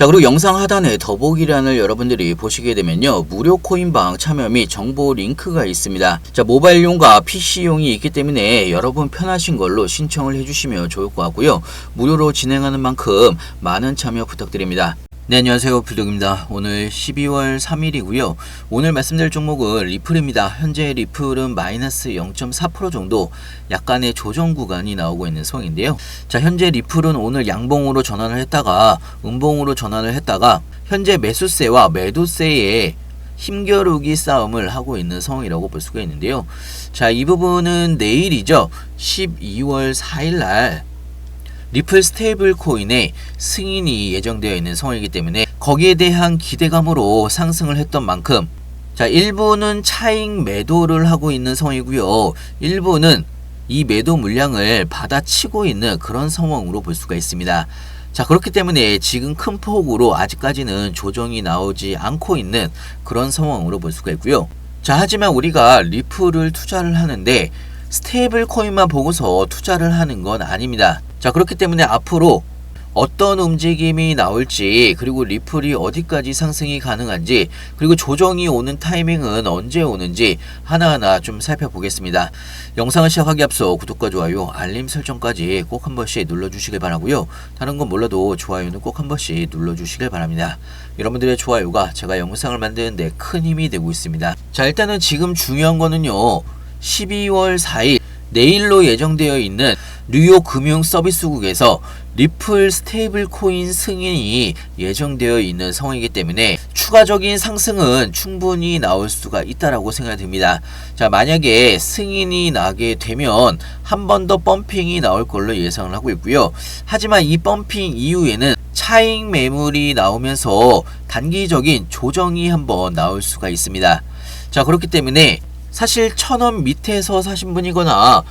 자 그리고 영상 하단에 더보기란을 여러분들이 보시게 되면요. 무료 코인방 참여 및 정보 링크가 있습니다. 자 모바일용과 PC용이 있기 때문에 여러분 편하신 걸로 신청을 해주시면 좋을 것 같고요. 무료로 진행하는 만큼 많은 참여 부탁드립니다 네 안녕하세요. 불독입니다. 오늘 12월 3일이고요. 오늘 말씀드릴 종목은 리플입니다. 현재 리플은 마이너스 0.4% 정도 약간의 조정 구간이 나오고 있는 상황인데요. 자 현재 리플은 오늘 양봉으로 전환을 했다가 음봉으로 전환을 했다가 현재 매수세와 매도세의 힘겨루기 싸움을 하고 있는 상황이라고 볼 수가 있는데요. 자 이 부분은 내일이죠. 12월 4일 날 리플 스테이블 코인의 승인이 예정되어 있는 상황이기 때문에 거기에 대한 기대감으로 상승을 했던 만큼 자 일부는 차익 매도를 하고 있는 상황이고요. 일부는 이 매도 물량을 받아치고 있는 그런 상황으로 볼 수가 있습니다. 자 그렇기 때문에 지금 큰 폭으로 아직까지는 조정이 나오지 않고 있는 그런 상황으로 볼 수가 있고요. 자 하지만 우리가 리플을 투자를 하는데 스테이블 코인만 보고서 투자를 하는 건 아닙니다. 자, 그렇기 때문에 앞으로 어떤 움직임이 나올지, 그리고 리플이 어디까지 상승이 가능한지, 그리고 조정이 오는 타이밍은 언제 오는지 하나하나 좀 살펴보겠습니다. 영상을 시작하기 앞서 구독과 좋아요, 알림 설정까지 꼭 한 번씩 눌러주시길 바라고요. 다른 건 몰라도 좋아요는 꼭 한 번씩 눌러주시길 바랍니다. 여러분들의 좋아요가 제가 영상을 만드는데 큰 힘이 되고 있습니다. 자, 일단은 지금 중요한 거는요. 12월 4일 내일로 예정되어 있는 뉴욕 금융 서비스국에서 리플 스테이블 코인 승인이 예정되어 있는 상황이기 때문에 추가적인 상승은 충분히 나올 수가 있다라고 생각이 듭니다. 자, 만약에 승인이 나게 되면 한 번 더 펌핑이 나올 걸로 예상을 하고 있고요. 하지만 이 펌핑 이후에는 차익 매물이 나오면서 단기적인 조정이 한번 나올 수가 있습니다. 자, 그렇기 때문에 사실 천원 밑에서 사신 분이거나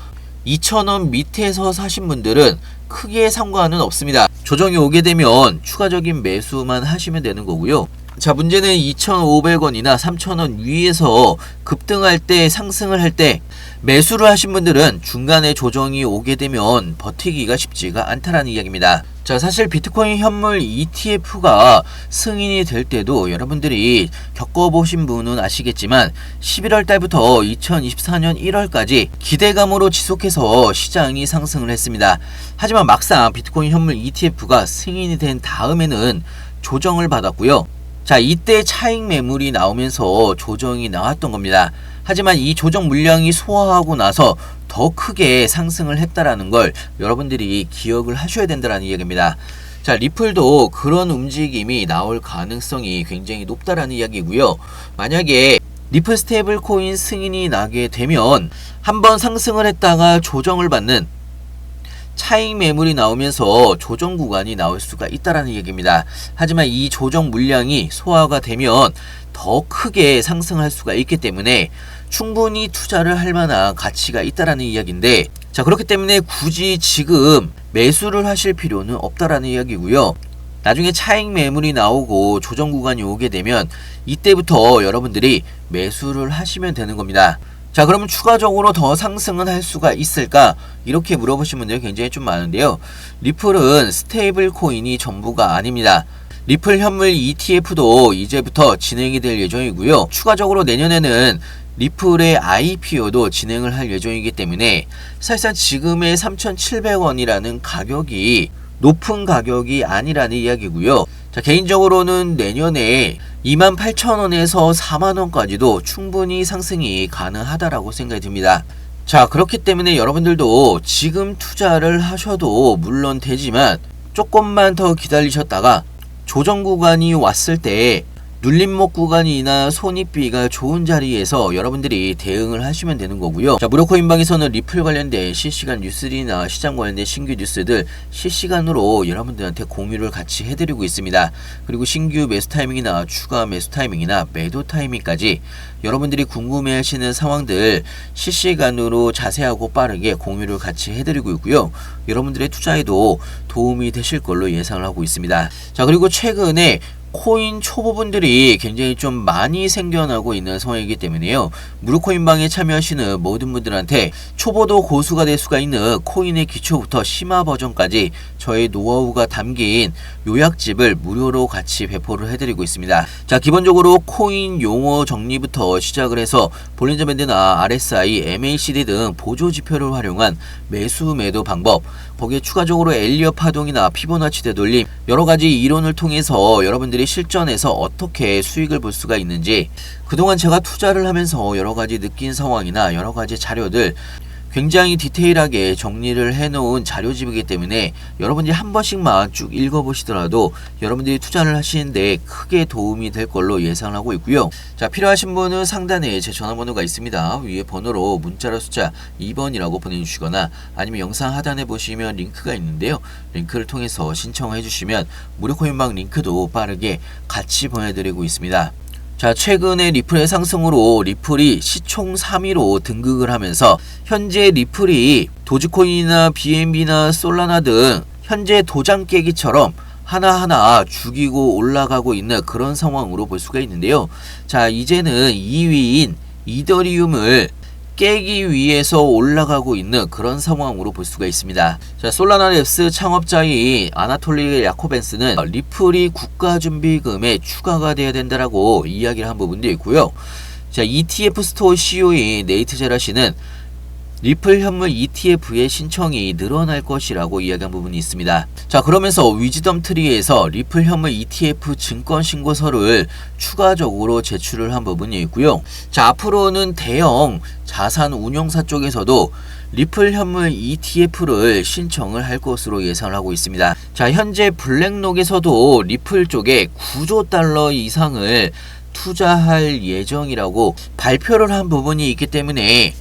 2천원 밑에서 사신 분들은 크게 상관은 없습니다. 조정이 오게 되면 추가적인 매수만 하시면 되는 거고요. 자, 문제는 2,500원이나 3,000원 위에서 급등할 때, 상승을 할 때 매수를 하신 분들은 중간에 조정이 오게 되면 버티기가 쉽지가 않다라는 이야기입니다. 자, 사실 비트코인 현물 ETF가 승인이 될 때도 여러분들이 겪어보신 분은 아시겠지만 11월 달부터 2024년 1월까지 기대감으로 지속해서 시장이 상승을 했습니다. 하지만 막상 비트코인 현물 ETF가 승인이 된 다음에는 조정을 받았고요. 자, 이때 차익 매물이 나오면서 조정이 나왔던 겁니다. 하지만 이 조정 물량이 소화하고 나서 더 크게 상승을 했다라는 걸 여러분들이 기억을 하셔야 된다는 이야기입니다. 자, 리플도 그런 움직임이 나올 가능성이 굉장히 높다라는 이야기고요. 만약에 리플 스테이블 코인 승인이 나게 되면 한번 상승을 했다가 조정을 받는 차익 매물이 나오면서 조정 구간이 나올 수가 있다라는 얘기입니다. 하지만 이 조정 물량이 소화가 되면 더 크게 상승할 수가 있기 때문에 충분히 투자를 할 만한 가치가 있다라는 이야기인데 자 그렇기 때문에 굳이 지금 매수를 하실 필요는 없다라는 이야기고요. 나중에 차익 매물이 나오고 조정 구간이 오게 되면 이때부터 여러분들이 매수를 하시면 되는 겁니다. 자 그러면 추가적으로 더 상승은 할 수가 있을까? 이렇게 물어보신 분들이 굉장히 좀 많은데요. 리플은 스테이블 코인이 전부가 아닙니다. 리플 현물 ETF도 이제부터 진행이 될 예정이고요. 추가적으로 내년에는 리플의 IPO도 진행을 할 예정이기 때문에 사실상 지금의 3,700원이라는 가격이 높은 가격이 아니라는 이야기고요. 자, 개인적으로는 내년에 28,000원에서 4만원까지도 충분히 상승이 가능하다라고 생각이 듭니다. 자, 그렇기 때문에 여러분들도 지금 투자를 하셔도 물론 되지만 조금만 더 기다리셨다가 조정 구간이 왔을 때 눌림목 구간이나 손익비가 좋은 자리에서 여러분들이 대응을 하시면 되는 거고요. 자, 무료코인방에서는 리플 관련된 실시간 뉴스들이나 시장 관련된 신규 뉴스들 실시간으로 여러분들한테 공유를 같이 해드리고 있습니다. 그리고 신규 매수 타이밍이나 추가 매수 타이밍이나 매도 타이밍까지 여러분들이 궁금해 하시는 상황들 실시간으로 자세하고 빠르게 공유를 같이 해드리고 있고요. 여러분들의 투자에도 도움이 되실 걸로 예상을 하고 있습니다. 자, 그리고 최근에 코인 초보분들이 굉장히 좀 많이 생겨나고 있는 상황이기 때문에요. 무료코인방에 참여하시는 모든 분들한테 초보도 고수가 될 수가 있는 코인의 기초부터 심화 버전까지 저의 노하우가 담긴 요약집을 무료로 같이 배포를 해드리고 있습니다. 자, 기본적으로 코인 용어 정리부터 시작을 해서 볼린저 밴드나 RSI, MACD 등 보조 지표를 활용한 매수 매도 방법, 거기에 추가적으로 엘리어 파동이나 피보나치 되돌림 여러 가지 이론을 통해서 여러분들이 실전에서 어떻게 수익을 볼 수가 있는지 그동안 제가 투자를 하면서 여러 가지 느낀 상황이나 여러 가지 자료들 굉장히 디테일하게 정리를 해놓은 자료집이기 때문에 여러분들이 한 번씩만 쭉 읽어보시더라도 여러분들이 투자를 하시는데 크게 도움이 될 걸로 예상을 하고 있고요. 자 필요하신 분은 상단에 제 전화번호가 있습니다. 위에 번호로 문자로 숫자 2번이라고 보내주시거나 아니면 영상 하단에 보시면 링크가 있는데요. 링크를 통해서 신청해 주시면 무료 코인방 링크도 빠르게 같이 보내드리고 있습니다. 자, 최근에 리플의 상승으로 리플이 시총 3위로 등극을 하면서 현재 리플이 도지코인이나 BNB나 솔라나 등 현재 도장 깨기처럼 하나하나 죽이고 올라가고 있는 그런 상황으로 볼 수가 있는데요. 자, 이제는 2위인 이더리움을 깨기 위해서 올라가고 있는 그런 상황으로 볼 수가 있습니다. 자, 솔라나 랩스 창업자인 아나톨리 야코벤스는 리플이 국가준비금에 추가가 돼야 된다라고 이야기를 한 부분도 있고요. 자, ETF 스토어 CEO인 네이트 제라시는 리플 현물 ETF의 신청이 늘어날 것이라고 이야기한 부분이 있습니다. 자, 그러면서 위즈덤 트리에서 리플 현물 ETF 증권 신고서를 추가적으로 제출을 한 부분이 있고요. 자, 앞으로는 대형 자산 운용사 쪽에서도 리플 현물 ETF를 신청을 할 것으로 예상을 하고 있습니다. 자, 현재 블랙록에서도 리플 쪽에 9조 달러 이상을 투자할 예정이라고 발표를 한 부분이 있기 때문에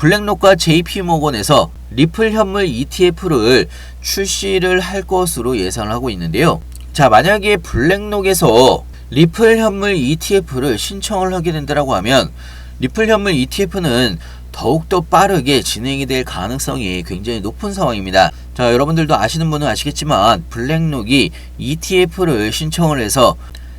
블랙록과 JP모건에서 리플 현물 ETF를 출시를 할 것으로 예상을 하고 있는데요. 자, 만약에 블랙록에서 리플 현물 ETF를 신청을 하게 된다고 하면 리플 현물 ETF는 더욱더 빠르게 진행이 될 가능성이 굉장히 높은 상황입니다. 자, 여러분들도 아시는 분은 아시겠지만 블랙록이 ETF를 신청을 해서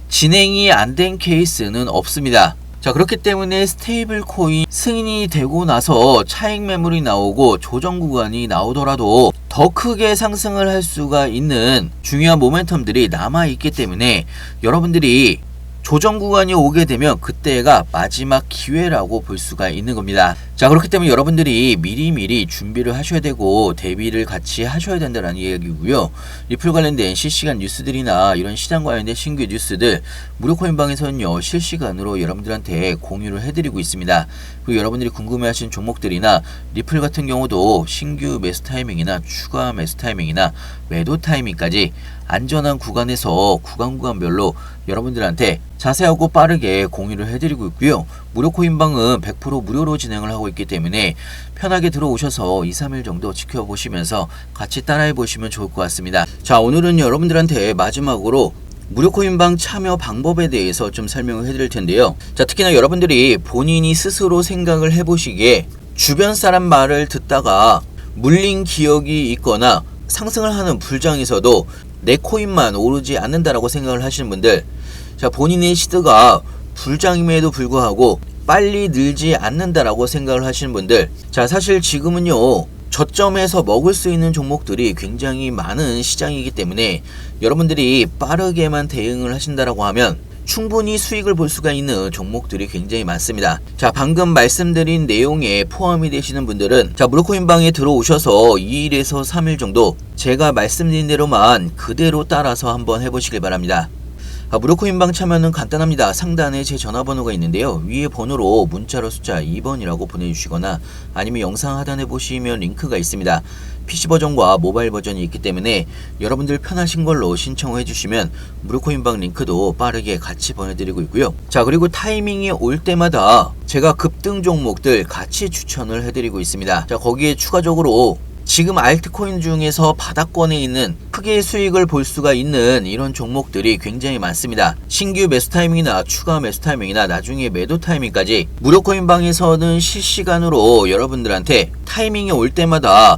진행이 안 된 케이스는 없습니다. 자 그렇기 때문에 스테이블 코인 승인이 되고 나서 차익 매물이 나오고 조정 구간이 나오더라도 더 크게 상승을 할 수가 있는 중요한 모멘텀들이 남아 있기 때문에 여러분들이 조정 구간이 오게 되면 그때가 마지막 기회라고 볼 수가 있는 겁니다. 자, 그렇기 때문에 여러분들이 미리미리 준비를 하셔야 되고 대비를 같이 하셔야 된다는 이야기고요. 리플 관련된 실시간 뉴스들이나 이런 시장 관련된 신규 뉴스들 무료 코인방에서는요. 실시간으로 여러분들한테 공유를 해드리고 있습니다. 그리고 여러분들이 궁금해하신 종목들이나 리플 같은 경우도 신규 매수 타이밍이나 추가 매수 타이밍이나 매도 타이밍까지 안전한 구간에서 구간 구간별로 여러분들한테 자세하고 빠르게 공유를 해드리고 있고요. 무료 코인방은 100% 무료로 진행을 하고 있기 때문에 편하게 들어오셔서 2, 3일 정도 지켜보시면서 같이 따라해 보시면 좋을 것 같습니다. 자, 오늘은 여러분들한테 마지막으로 무료 코인방 참여 방법에 대해서 좀 설명을 해드릴 텐데요. 자, 특히나 여러분들이 본인이 스스로 생각을 해보시기에 주변 사람 말을 듣다가 물린 기억이 있거나 상승을 하는 불장에서도 내 코인만 오르지 않는다라고 생각을 하시는 분들 자 본인의 시드가 불장임에도 불구하고 빨리 늘지 않는다라고 생각을 하시는 분들 자 사실 지금은요 저점에서 먹을 수 있는 종목들이 굉장히 많은 시장이기 때문에 여러분들이 빠르게만 대응을 하신다라고 하면 충분히 수익을 볼 수가 있는 종목들이 굉장히 많습니다. 자, 방금 말씀드린 내용에 포함이 되시는 분들은 자, 무료코인방에 들어오셔서 2일에서 3일 정도 제가 말씀드린 대로만 그대로 따라서 한번 해보시길 바랍니다. 아, 무료코 인방 참여는 간단합니다. 상단에 제 전화번호가 있는데요. 위에 번호로 문자로 숫자 2번이라고 보내주시거나 아니면 영상 하단에 보시면 링크가 있습니다. PC 버전과 모바일 버전이 있기 때문에 여러분들 편하신 걸로 신청해 주시면 무료코 인방 링크도 빠르게 같이 보내드리고 있고요. 자 그리고 타이밍이 올 때마다 제가 급등 종목들 같이 추천을 해드리고 있습니다. 자 거기에 추가적으로 지금 알트코인 중에서 바닥권에 있는 크게 수익을 볼 수가 있는 이런 종목들이 굉장히 많습니다. 신규 매수 타이밍이나 추가 매수 타이밍이나 나중에 매도 타이밍까지 무료 코인방에서는 실시간으로 여러분들한테 타이밍이 올 때마다